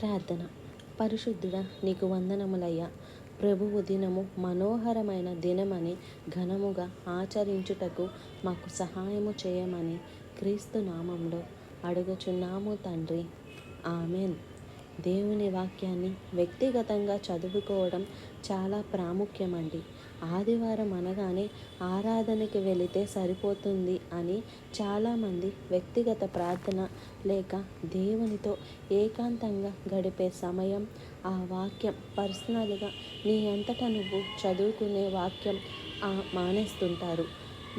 ప్రార్థన. పరిశుద్ధుడా నీకు వందనములయ్యా. ప్రభువు దినము మనోహరమైన దినమని ఘనముగా ఆచరించుటకు మాకు సహాయము చేయమని క్రీస్తు నామంలో అడుగుచున్నాము తండ్రి. ఆమెన్. దేవుని వాక్యాన్ని వ్యక్తిగతంగా చదువుకోవడం చాలా ప్రాముఖ్యమండి. ఆదివారం అనగానే ఆరాధనకి వెళితే సరిపోతుంది అని చాలామంది వ్యక్తిగత ప్రార్థన లేక దేవునితో ఏకాంతంగా గడిపే సమయం ఆ వాక్యం పర్సనల్గా నీ అంతటా నువ్వు చదువుకునే వాక్యం మానేస్తుంటారు.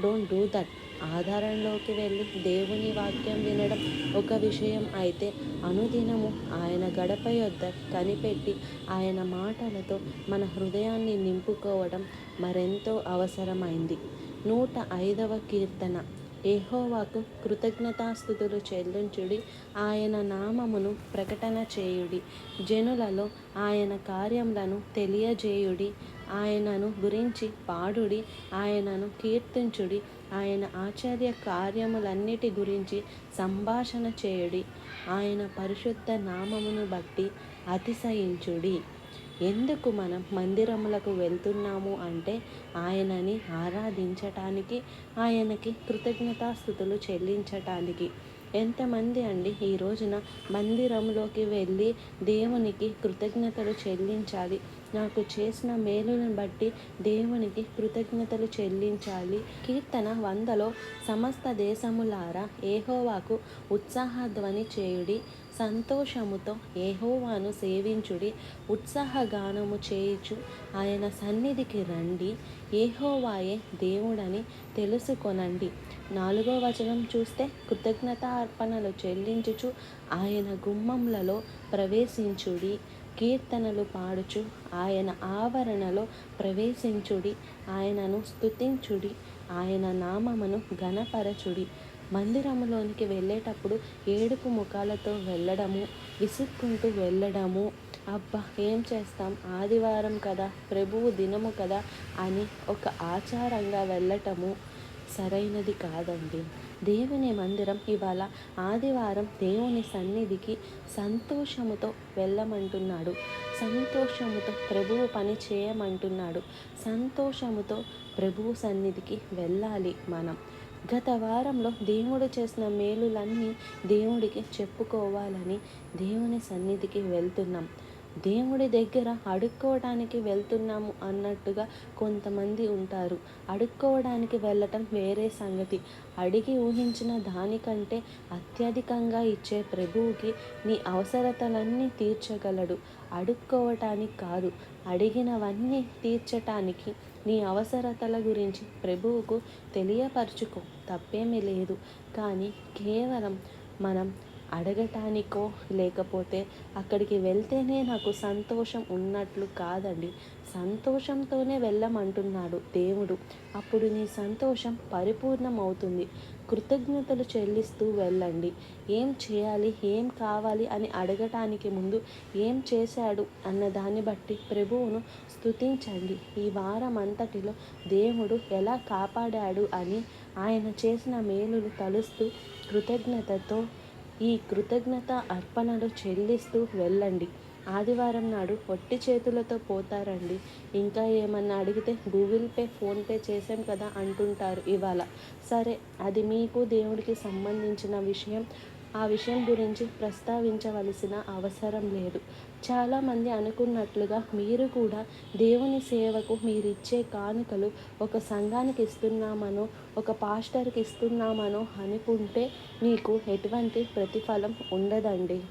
Don't do that. ఆధారంలోకి వెళ్ళి దేవుని వాక్యం వినడం ఒక విషయం అయితే అనుదినము ఆయన గడప యొద్ద కనిపెట్టి ఆయన మాటలతో మన హృదయాన్ని నింపుకోవడం మరెంతో అవసరమైంది. నూట ఐదవ కీర్తన. ఏహోవాకు కృతజ్ఞతాస్థుతులు చెల్లించుడి. ఆయన నామమును ప్రకటన చేయుడి. జనులలో ఆయన కార్యములను తెలియజేయుడి. ఆయనను గురించి పాడుడి. ఆయనను కీర్తించుడి. ఆయన ఆచార్య కార్యములన్నిటి గురించి సంభాషణ చేయుడి. ఆయన పరిశుద్ధ నామమును బట్టి అతిశయించుడి. ఎందుకు మనం మందిరములకు వెళ్తున్నాము అంటే ఆయనని ఆరాధించటానికి ఆయనకి కృతజ్ఞతాస్థుతులు చెల్లించటానికి. ఎంతమంది అండి ఈ రోజున మందిరంలోకి వెళ్ళి దేవునికి కృతజ్ఞతలు చెల్లించాలి? నాకు చేసిన మేలును బట్టి దేవునికి కృతజ్ఞతలు చెల్లించాలి. కీర్తన వందలో సమస్త దేశములారా ఏహోవాకు ఉత్సాహధ్వని చేయుడి. సంతోషముతో ఏహోవాను సేవించుడి. ఉత్సాహగానము చేయుచు ఆయన సన్నిధికి రండి. ఏహోవాయే దేవుడని తెలుసుకొనండి. నాలుగో వచనం చూస్తే కృతజ్ఞత అర్పణలు చెల్లించుచు ఆయన గుమ్మములలో ప్రవేశించుడి. కీర్తనలు పాడుచు ఆయన ఆవరణలో ప్రవేశించుడి ఆయనను స్తుతించుడి ఆయన నామమును ఘనపరచుడి. మందిరంలోనికి వెళ్ళేటప్పుడు ఏడుపు ముఖాలతో వెళ్ళడము విసుక్కుంటూ వెళ్ళడము. అబ్బా ఏం చేస్తాం? ఆదివారం కదా ప్రభువు దినము కదా అని ఒక ఆచారంగా వెళ్ళటము సరైనది కాదండి. దేవుని మందిరం ఇవాళ ఆదివారం దేవుని సన్నిధికి సంతోషముతో వెళ్ళమంటున్నాడు. సంతోషముతో ప్రభువు పని చేయమంటున్నాడు. సంతోషముతో ప్రభువు సన్నిధికి వెళ్ళాలి మనం. గత వారంలో దేవుడు చేసిన మేలులన్నీ దేవుడికి చెప్పుకోవాలని దేవుని సన్నిధికి వెళ్తున్నాం. దేవుడి దగ్గర అడుక్కోవడానికి వెళ్తున్నాము అన్నట్టుగా కొంతమంది ఉంటారు. అడుక్కోవడానికి వెళ్ళటం వేరే సంగతి. అడిగి ఊహించిన దానికంటే అత్యధికంగా ఇచ్చే ప్రభువుకి నీ అవసరతలన్నీ తీర్చగలడు. అడుక్కోవటానికి కాదు అడిగినవన్నీ తీర్చటానికి నీ అవసరతల గురించి ప్రభువుకు తెలియపరచుకో. తప్పేమీ లేదు. కానీ కేవలం మనం అడగటానికో లేకపోతే అక్కడికి వెళ్తేనే నాకు సంతోషం ఉన్నట్లు కాదండి. సంతోషంతోనే వెళ్ళమంటున్నాడు దేవుడు. అప్పుడు నీ సంతోషం పరిపూర్ణమవుతుంది. కృతజ్ఞతలు చెల్లిస్తూ వెళ్ళండి. ఏం చేయాలి? ఏం కావాలి? అని అడగటానికి ముందు ఏం చేశాడు? అన్న దాన్ని బట్టి ప్రభువును స్తుతించండి. ఈ వారం అంతటిలో దేవుడు ఎలా కాపాడాడు అని ఆయన చేసిన మేలులు తలుస్తూ కృతజ్ఞతతో ఈ కృతజ్ఞత అర్పణలు చెల్లిస్తూ వెళ్ళండి. ఆదివారం నాడు పొట్టి చేతులతో పోతారండి. ఇంకా ఏమన్నా అడిగితే గూగుల్ పే ఫోన్పే చేసాం కదా అంటుంటారు ఇవాళ. సరే అది మీకు దేవుడికి సంబంధించిన విషయం. ఆ విషయం గురించి ప్రస్తావించవలసిన అవసరం లేదు. చాలామంది అనుకున్నట్లుగా మీరు కూడా దేవుని సేవకు మీరిచ్చే కానుకలు ఒక సంఘానికి ఇస్తున్నామనో ఒక పాస్టర్కి ఇస్తున్నామనో అనుకుంటే మీకు ఎటువంటి ప్రతిఫలం ఉండదండి.